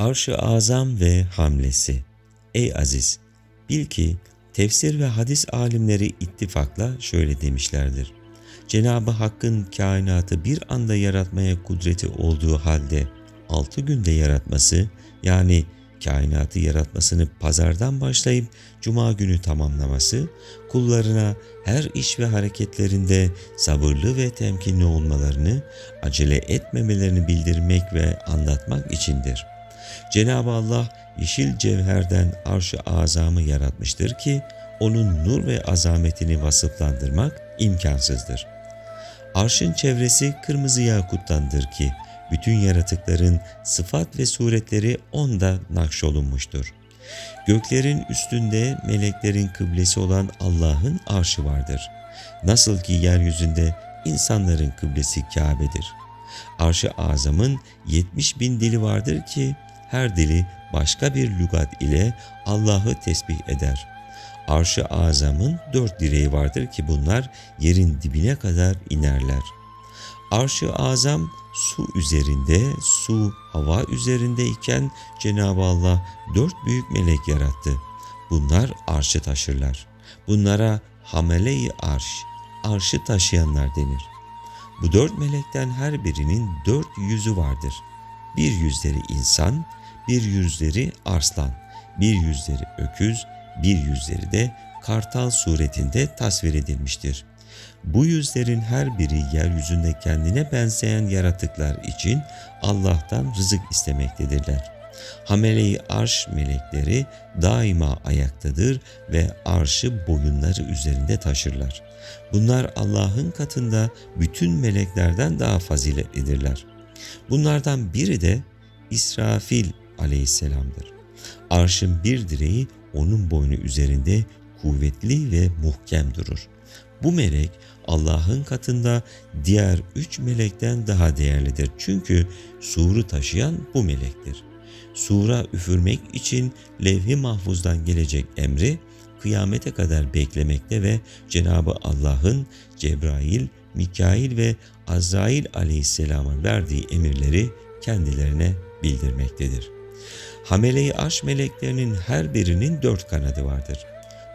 Arş-ı Azam ve Hamlesi Ey Aziz! Bil ki tefsir ve hadis alimleri ittifakla şöyle demişlerdir. Cenab-ı Hakk'ın kainatı bir anda yaratmaya kudreti olduğu halde altı günde yaratması yani kainatı yaratmasını pazardan başlayıp cuma günü tamamlaması, kullarına her iş ve hareketlerinde sabırlı ve temkinli olmalarını, acele etmemelerini bildirmek ve anlatmak içindir. Cenab-ı Allah yeşil cevherden arş-ı azamı yaratmıştır ki onun nur ve azametini vasıflandırmak imkansızdır. Arşın çevresi kırmızı yakuttandır ki bütün yaratıkların sıfat ve suretleri onda nakşolunmuştur. Göklerin üstünde meleklerin kıblesi olan Allah'ın arşı vardır. Nasıl ki yeryüzünde insanların kıblesi Kabe'dir. Arş-ı azamın 70 bin dili vardır ki her dili başka bir lügat ile Allah'ı tesbih eder. Arş-ı azamın dört direği vardır ki bunlar yerin dibine kadar inerler. Arş-ı azam su üzerinde, su hava üzerindeyken Cenab-ı Allah dört büyük melek yarattı. Bunlar arşı taşırlar. Bunlara hamele-i arş, arşı taşıyanlar denir. Bu dört melekten her birinin dört yüzü vardır. Bir yüzleri insan, bir yüzleri arslan, bir yüzleri öküz, bir yüzleri de kartal suretinde tasvir edilmiştir. Bu yüzlerin her biri yeryüzünde kendine benzeyen yaratıklar için Allah'tan rızık istemektedirler. Hamele-i arş melekleri daima ayaktadır ve arşı boyunları üzerinde taşırlar. Bunlar Allah'ın katında bütün meleklerden daha faziletlidirler. Bunlardan biri de İsrafil aleyhisselamdır. Arşın bir direği onun boynu üzerinde kuvvetli ve muhkem durur. Bu melek Allah'ın katında diğer üç melekten daha değerlidir. Çünkü suru taşıyan bu melektir. Sura üfürmek için levh-i mahfuzdan gelecek emri kıyamete kadar beklemekte ve Cenabı Allah'ın Cebrail, Mikail ve Azrail aleyhisselama verdiği emirleri kendilerine bildirmektedir. Hamele-i arş meleklerinin her birinin dört kanadı vardır.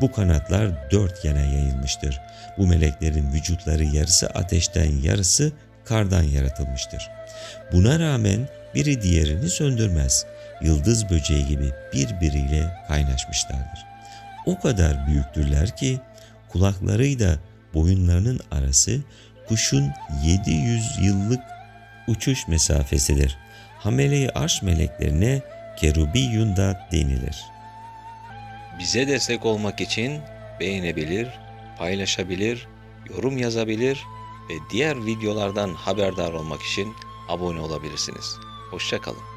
Bu kanatlar dört yana yayılmıştır. Bu meleklerin vücutları yarısı ateşten yarısı kardan yaratılmıştır. Buna rağmen biri diğerini söndürmez. Yıldız böceği gibi birbiriyle kaynaşmışlardır. O kadar büyüktürler ki kulaklarıyla boyunlarının arası kuşun 700 yıllık uçuş mesafesidir. Hamele-i arş meleklerine kerubiyun da denilir. Bize destek olmak için beğenebilir, paylaşabilir, yorum yazabilir ve diğer videolardan haberdar olmak için abone olabilirsiniz. Hoşçakalın.